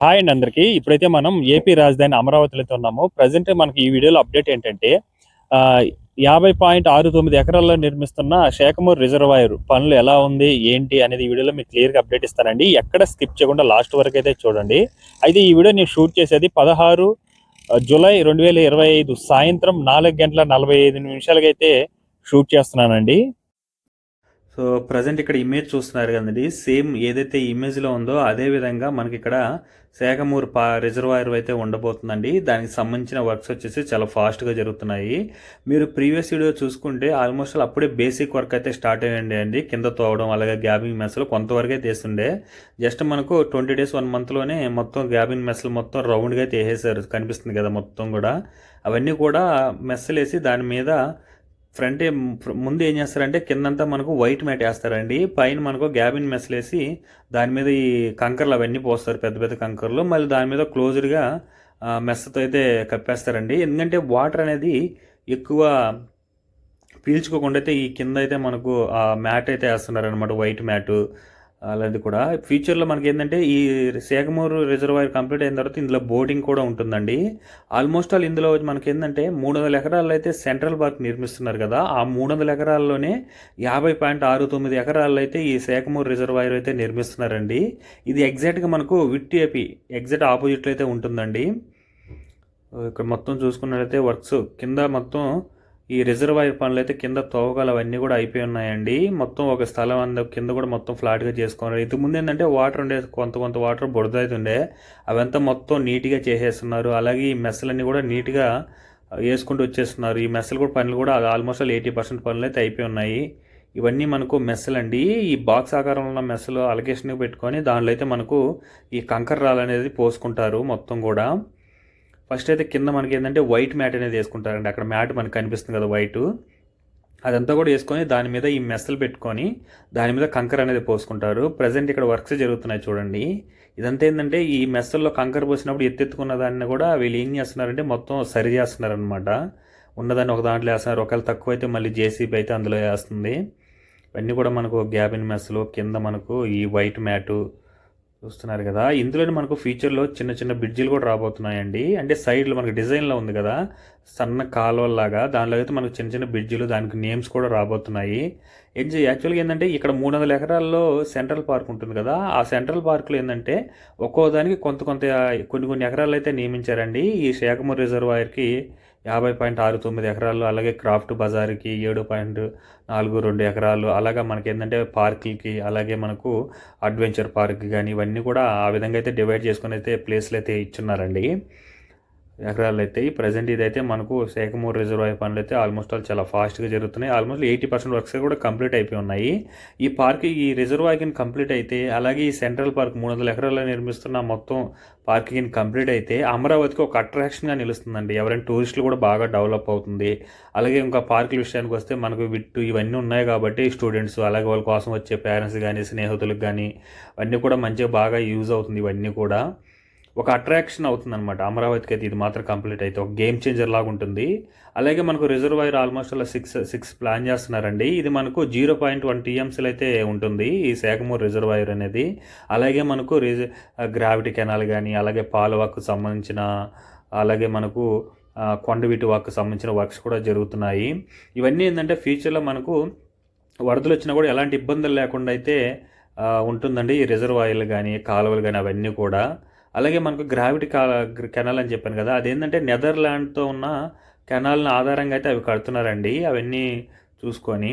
Hi అండి అందరికి. ఇప్పుడైతే మనం ఏపీ రాజధాని అమరావతిలో అయితే ఉన్నాము ప్రజెంట్ మనకి ఈ వీడియోలో అప్డేట్ ఏంటంటే యాభై పాయింట్ ఆరు తొమ్మిది ఎకరాల్లో నిర్మిస్తున్న శేఖమూర్ రిజర్వాయర్ పనులు ఎలా ఉంది ఏంటి అనేది ఈ వీడియోలో మీకు క్లియర్గా అప్డేట్ ఇస్తానండి. ఎక్కడ స్కిప్ చేయకుండా లాస్ట్ వరకు అయితే చూడండి. అయితే ఈ వీడియో నేను షూట్ చేసేది పదహారు జులై జూలై రెండు వేల ఇరవై ఐదు సాయంత్రం నాలుగు గంటల నలభై ఐదు నిమిషాలకైతే షూట్ చేస్తున్నానండి. సో ప్రజెంట్ ఇక్కడ ఇమేజ్ చూస్తున్నారు కదండి. సేమ్ ఏదైతే ఇమేజ్లో ఉందో అదే విధంగా మనకి ఇక్కడ సేకమూరు పా రిజర్వాయర్ అయితే ఉండబోతుందండి. దానికి సంబంధించిన వర్క్స్ వచ్చేసి చాలా ఫాస్ట్గా జరుగుతున్నాయి. మీరు ప్రీవియస్ వీడియో చూసుకుంటే ఆల్మోస్ట్ అప్పుడే బేసిక్ వర్క్ అయితే స్టార్ట్ అయ్యండి అండి. కింద తోవడం అలాగే గ్యాబింగ్ మెస్లు కొంతవరకే తీస్తుండే. జస్ట్ మనకు ట్వంటీ డేస్ వన్ మంత్లోనే మొత్తం గ్యాబింగ్ మెస్లు మొత్తం రౌండ్గా అయితే వేసేసారు కనిపిస్తుంది కదా మొత్తం కూడా. అవన్నీ కూడా మెస్సులు వేసి దాని మీద ఫ్రంట్ ముందు ఏం చేస్తారంటే కిందంతా మనకు వైట్ మ్యాట్ వేస్తారండి. పైన మనకు గ్యాబిన్ మెస్లేసి దాని మీద ఈ కంకర్లు అవన్నీ పోస్తారు పెద్ద పెద్ద కంకర్లు. మళ్ళీ దాని మీద క్లోజ్డ్గా మెస్తో అయితే కప్పేస్తారండి. ఎందుకంటే వాటర్ అనేది ఎక్కువ పీల్చుకోకుండా అయితే ఈ కింద అయితే మనకు ఆ మ్యాట్ అయితే వేస్తున్నారు అనమాట వైట్ మ్యాట్. అలాంటి కూడా. ఫ్యూచర్లో మనకి ఏంటంటే ఈ సేగమూరు రిజర్వాయర్ కంప్లీట్ అయిన తర్వాత ఇందులో బోటింగ్ కూడా ఉంటుందండి. ఆల్మోస్ట్ ఆల్ ఇందులో మనకి ఏంటంటే మూడు వందల ఎకరాల్లో అయితే సెంట్రల్ పార్క్ నిర్మిస్తున్నారు కదా. ఆ మూడు వందల ఎకరాల్లోనే యాభై పాయింట్ ఆరు తొమ్మిది ఎకరాల్లో అయితే ఈ సేకమూరు రిజర్వాయర్ అయితే నిర్మిస్తున్నారండి. ఇది ఎగ్జాక్ట్గా మనకు విట్టిఏపి ఎగ్జాక్ట్ ఆపోజిట్లో అయితే ఉంటుందండి. ఇక్కడ మొత్తం చూసుకున్నట్లయితే వర్క్స్ కింద మొత్తం ఈ రిజర్వాయర్ పనులు అయితే కింద తవ్వకాలు అవన్నీ కూడా అయిపోయి ఉన్నాయండి. మొత్తం ఒక స్థలం అంద కింద కూడా మొత్తం ఫ్లాట్గా చేసుకున్నారు ఇంతకు ముందు ఏంటంటే వాటర్ ఉండే కొంత కొంత వాటర్ బురద అయితే ఉండే. అవంతా మొత్తం నీట్గా చేసేస్తున్నారు. అలాగే ఈ మెస్సులన్నీ కూడా నీట్గా వేసుకుంటూ వచ్చేస్తున్నారు. ఈ మెస్సులు కూడా పనులు కూడా ఆల్మోస్ట్ ఎయిటీ పర్సెంట్ పనులు అయితే అయిపోయి ఉన్నాయి. ఇవన్నీ మనకు మెస్సులు అండి ఈ బాక్స్ ఆకారంలో ఉన్న మెస్సులు అలకేషన్ పెట్టుకొని దానిలో అయితే మనకు ఈ కంకర రాళ్ళు అనేది పోసుకుంటారు మొత్తం కూడా. ఫస్ట్ అయితే కింద మనకి ఏంటంటే వైట్ మ్యాట్ అనేది వేసుకుంటారండి. అక్కడ మ్యాట్ మనకు కనిపిస్తుంది కదా వైట్ అదంతా కూడా వేసుకొని దాని మీద ఈ మెస్సలు పెట్టుకొని దాని మీద కంకర అనేది పోసుకుంటారు. ప్రజెంట్ ఇక్కడ వర్క్స్ జరుగుతున్నాయి చూడండి. ఇదంతా ఏంటంటే ఈ మెస్సల్లో కంకర పోసినప్పుడు ఎత్తెత్తుకున్న దాన్ని కూడా వీళ్ళు ఏం చేస్తున్నారంటే మొత్తం సరి చేస్తున్నారనమాట ఉన్నదాన్ని ఒక దాంట్లో వేస్తున్నారు. ఒకవేళ తక్కువ అయితే మళ్ళీ జేసీబీ అయితే అందులో వేస్తుంది. ఇవన్నీ కూడా మనకు గ్యాబిన్ మెస్సులు కింద మనకు ఈ వైట్ మ్యాటు చూస్తున్నారు కదా. ఇందులోనే మనకు ఫ్యూచర్లో చిన్న చిన్న బ్రిడ్జిలు కూడా రాబోతున్నాయండి. అంటే సైడ్లో మనకు డిజైన్లో ఉంది కదా. సన్న కాలువలాగా దానిలో అయితే మనకు చిన్న చిన్న బ్రిడ్జిలు దానికి నేమ్స్ కూడా రాబోతున్నాయి. ఎంజాయ్ యాక్చువల్గా ఏంటంటే ఇక్కడ మూడు వందల ఎకరాల్లో సెంట్రల్ పార్క్ ఉంటుంది కదా. ఆ సెంట్రల్ పార్క్లో ఏంటంటే ఒక్కో దానికి కొంత కొంత కొన్ని కొన్ని ఎకరాలు అయితే నియమించారండి. ఈ శేఖమూర్ రిజర్వాయర్కి యాభై పాయింట్ ఆరు తొమ్మిది ఎకరాలు అలాగే క్రాఫ్ట్ బజార్కి ఏడు పాయింట్ నాలుగు రెండు ఎకరాలు. అలాగా మనకి ఏంటంటే పార్కులకి అలాగే మనకు అడ్వెంచర్ పార్క్ కానీ ఇవన్నీ కూడా ఆ విధంగా అయితే డివైడ్ చేసుకుని అయితే ప్లేస్లు అయితే ఇచ్చున్నారండి. ఎకరాలు అయితే ప్రజెంట్ ఇదైతే మనకు శేఖమూరు రిజర్వాయర్ పనులు అయితే ఆల్మోస్ట్ ఆల్ చాలా ఫాస్ట్గా జరుగుతున్నాయి. ఆల్మోస్ట్ ఎయిటీ పర్సెంట్ వర్క్స్ కూడా కంప్లీట్ అయిపోయి ఉన్నాయి. ఈ పార్క్ ఈ రిజర్వాయర్ కంప్లీట్ అయితే అలాగే ఈ సెంట్రల్ పార్క్ మూడు వందల ఎకరాల్లో నిర్మిస్తున్న మొత్తం పార్కింగ్ కంప్లీట్ అయితే అమరావతికి ఒక అట్రాక్షన్గా నిలుస్తుందండి. ఎవరైనా టూరిస్టులు కూడా బాగా డెవలప్ అవుతుంది. అలాగే ఇంకా పార్కుల విషయానికి వస్తే మనకు విట్టు ఇవన్నీ ఉన్నాయి కాబట్టి స్టూడెంట్స్ అలాగే వాళ్ళ కోసం వచ్చే పేరెంట్స్ కానీ స్నేహితులకు కానీ అన్నీ కూడా మంచిగా బాగా యూజ్ అవుతుంది ఇవన్నీ కూడా. ఒక అట్రాక్షన్ అవుతుంది అనమాట అమరావతికి అయితే ఇది మాత్రం కంప్లీట్ అయితే. ఒక గేమ్ చేంజర్ లాగా ఉంటుంది. అలాగే మనకు రిజర్వాయర్ ఆల్మోస్ట్ అలా సిక్స్ సిక్స్ ప్లాన్ చేస్తున్నారండి. ఇది మనకు జీరో పాయింట్ వన్ టీఎంసీలు అయితే ఉంటుంది. ఈ శేఖమూరు రిజర్వాయర్ అనేది. అలాగే మనకు రిజ గ్రావిటీ కెనాల్ కానీ అలాగే పాలవాకు సంబంధించిన అలాగే మనకు కొండవీటి వాక్కు సంబంధించిన వర్క్స్ కూడా జరుగుతున్నాయి. ఇవన్నీ ఏంటంటే ఫ్యూచర్లో మనకు వరదలు వచ్చినా కూడా ఎలాంటి ఇబ్బందులు లేకుండా అయితే ఉంటుందండి ఈ రిజర్వాయర్లు కానీ కాలువలు కానీ అవన్నీ కూడా. అలాగే మనకు గ్రావిటీ కా కెనాల్ అని చెప్పాను కదా అదేంటంటే నెదర్లాండ్తో ఉన్న కెనాల్ని ఆధారంగా అయితే అవి కడుతున్నారండి అవన్నీ చూసుకొని.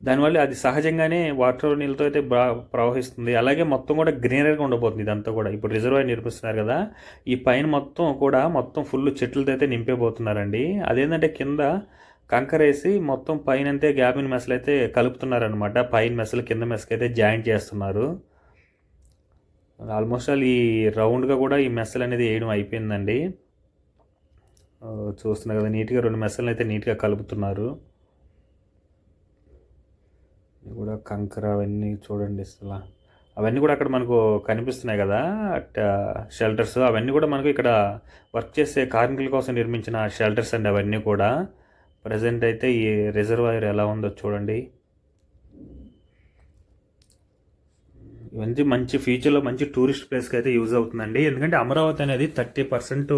దానివల్ల అది సహజంగానే వాటర్ నీళ్ళతో అయితే ప్రవహిస్తుంది అలాగే మొత్తం కూడా గ్రీనరీగా ఉండబోతుంది ఇదంతా కూడా. ఇప్పుడు రిజర్వాయర్ నిర్మిస్తున్నారు కదా ఈ పైన మొత్తం కూడా మొత్తం ఫుల్ చెట్లతో అయితే నింపేపోతున్నారండి అదేంటంటే కింద కంకరేసి మొత్తం పైన అంతే గ్యాబిన్ మెసలు అయితే కలుపుతున్నారనమాట పైన మెస్లు కింద మెస్కి అయితే జాయింట్ చేస్తున్నారు. ఆల్మోస్ట్ ఆల్ ఈ రౌండ్గా కూడా ఈ మెస్సలు అనేది వేయడం అయిపోయిందండి. ఆ, చూస్తున్నారు కదా నీట్గా రెండు మెస్సులను అయితే నీట్గా కలుపుతున్నారు. ఇది కూడా కంకర అవన్నీ చూడండి అసలు. అవన్నీ కూడా అక్కడ మనకు కనిపిస్తున్నాయి కదా షెల్టర్స్. అవన్నీ కూడా మనకు ఇక్కడ వర్క్ చేసే కార్మికుల కోసం నిర్మించిన షెల్టర్స్ అండి అవన్నీ కూడా. ప్రజెంట్ అయితే ఈ రిజర్వాయర్ ఎలా ఉందో చూడండి. ఇవన్నీ మంచి ఫ్యూచర్లో మంచి టూరిస్ట్ ప్లేస్కి అయితే యూజ్ అవుతుందండి. ఎందుకంటే అమరావతి అనేది థర్టీ పర్సెంట్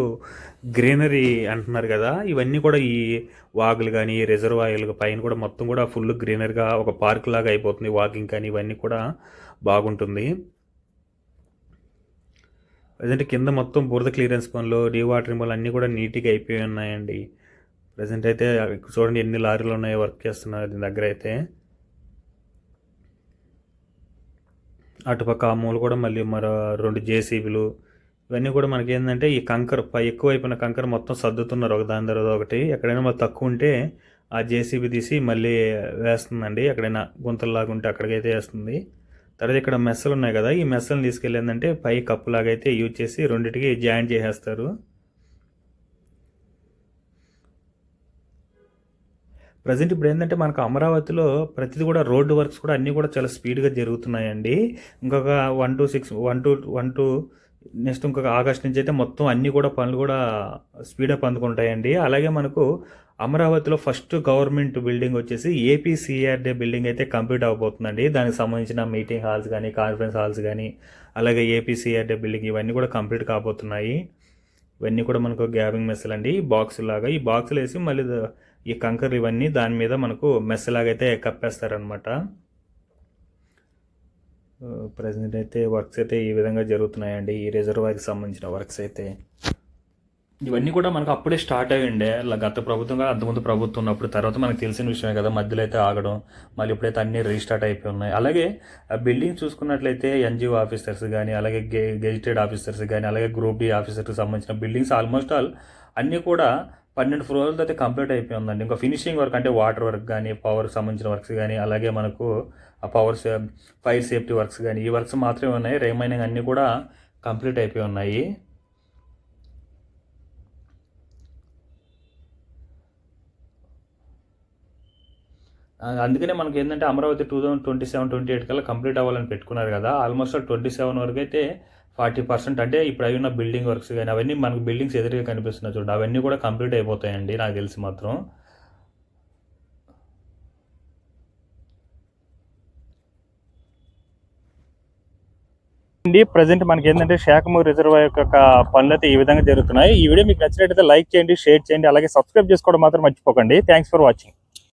గ్రీనరీ అంటున్నారు కదా. ఇవన్నీ కూడా ఈ వాగులు కానీ రిజర్వాయర్లు పైన కూడా మొత్తం కూడా ఫుల్ గ్రీనరీగా ఒక పార్క్ లాగా అయిపోతుంది. వాకింగ్ కానీ ఇవన్నీ కూడా బాగుంటుంది. ప్రజెంట్ కింద మొత్తం బురద క్లియరెన్స్ పనులు డీవాటరింగ్ పనులు అన్నీ కూడా నీట్గా అయిపోయి ఉన్నాయండి. ప్రజెంట్ అయితే చూడండి ఎన్ని లారీలు ఉన్నాయో వర్క్ చేస్తున్నారు దీని దగ్గర అయితే. అటుపక్క ఆ మూల కూడా మళ్ళీ మరో రెండు జేసీబీలు. ఇవన్నీ కూడా మనకి ఏంటంటే ఈ కంకర పై ఎక్కువ అయిపోయిన కంకర మొత్తం సర్దుతున్నారు ఒక దాని తర్వాత ఒకటి. ఎక్కడైనా మరి తక్కువ ఉంటే ఆ జేసీబీ తీసి మళ్ళీ వేస్తుందండి. ఎక్కడైనా గుంతల్లాగా ఉంటే అక్కడికైతే వేస్తుంది. తర్వాత ఇక్కడ మెస్సలు ఉన్నాయి కదా ఈ మెస్సలను తీసుకెళ్ళి ఏంటంటే పై కప్పులాగా అయితే యూజ్ చేసి రెండింటికి జాయింట్ చేసేస్తారు. ప్రజెంట్ ఇప్పుడు ఏంటంటే మనకు అమరావతిలో ప్రతిదీ కూడా రోడ్డు వర్క్స్ కూడా అన్నీ కూడా చాలా స్పీడ్గా జరుగుతున్నాయండి. ఇంకొక one two six one two one two next ఇంకొక ఆగస్ట్ నుంచి అయితే మొత్తం అన్నీ కూడా పనులు కూడా స్పీడప్ అందుకుంటాయండి. అలాగే మనకు అమరావతిలో ఫస్ట్ గవర్నమెంట్ బిల్డింగ్ వచ్చేసి ఏపీసీఆర్డే బిల్డింగ్ అయితే కంప్లీట్ అవ్వబోతుందండి దానికి సంబంధించిన మీటింగ్ హాల్స్ కానీ కాన్ఫరెన్స్ హాల్స్ కానీ అలాగే ఏపీసీఆర్డే బిల్డింగ్ ఇవన్నీ కూడా కంప్లీట్ కాబోతున్నాయి. ఇవన్నీ కూడా మనకు గ్యాబింగ్ మెస్సులు అండి బాక్స్ లాగా ఈ బాక్సులు వేసి మళ్ళీ ఈ కంకర్లు ఇవన్నీ దాని మీద మనకు మెస్ లాగా అయితే కప్పేస్తారనమాట ప్రజెంట్ అయితే వర్క్స్ అయితే ఈ విధంగా జరుగుతున్నాయండి. ఈ రిజర్వాయర్కి సంబంధించిన వర్క్స్ అయితే. ఇవన్నీ కూడా మనకు అప్పుడే స్టార్ట్ అయ్యిండే. అలా గత ప్రభుత్వం కాదు అంతకుముందు ప్రభుత్వం ఉన్నప్పుడు. తర్వాత మనకు తెలిసిన విషయమే కదా మధ్యలో అయితే ఆగడం మళ్ళీ ఇప్పుడైతే అన్నీ రీస్టార్ట్ అయిపోయి ఉన్నాయి. అలాగే ఆ బిల్డింగ్ చూసుకున్నట్లయితే ఎన్జిఓ ఆఫీసర్స్ కానీ అలాగే గె గెజిటెడ్ ఆఫీసర్స్ కానీ అలాగే గ్రూప్ డి ఆఫీసర్కి సంబంధించిన బిల్డింగ్స్ ఆల్మోస్ట్ ఆల్ అన్నీ కూడా పన్నెండు ఫ్లోర్లతో అయితే కంప్లీట్ అయిపోయిందండి ఇంకా ఫినిషింగ్ వర్క్ అంటే వాటర్ వర్క్ కానీ పవర్కి సంబంధించిన వర్క్స్ కానీ అలాగే మనకు ఆ పవర్ ఫైర్ సేఫ్టీ వర్క్స్ కానీ ఈ వర్క్స్ మాత్రమే ఉన్నాయి. రిమైనింగ్ అన్నీ కూడా కంప్లీట్ అయిపోయి ఉన్నాయి. అందుకనే మనకి ఏంటంటే Amaravati two thousand twenty seven twenty eight కల్లా కంప్లీట్ అవ్వాలని పెట్టుకున్నారు కదా. ఆల్మోస్ట్ ట్వంటీ సెవెన్ వరకు అయితే ఫార్టీ పర్సెంట్ అంటే ఇప్పుడు అవి ఉన్న బిల్డింగ్ వర్క్స్ కానీ అవన్నీ మనకు బిల్డింగ్స్ ఎదురుగా కనిపిస్తున్నాయి చూడండి. అవన్నీ కూడా కంప్లీట్ అయిపోతాయండి నాకు తెలిసి మాత్రం. అండి ప్రజెంట్ మనకి ఏంటంటే శాఖమూరు రిజర్వ్ యొక్క పనులు అయితే ఈ విధంగా జరుగుతున్నాయి. ఈ వీడియో మీకు నచ్చినట్లయితే లైక్ చేయండి షేర్ చేయండి అలాగే సబ్స్క్రైబ్ చేసుకోవడం మాత్రం మర్చిపోకండి. Thanks for watching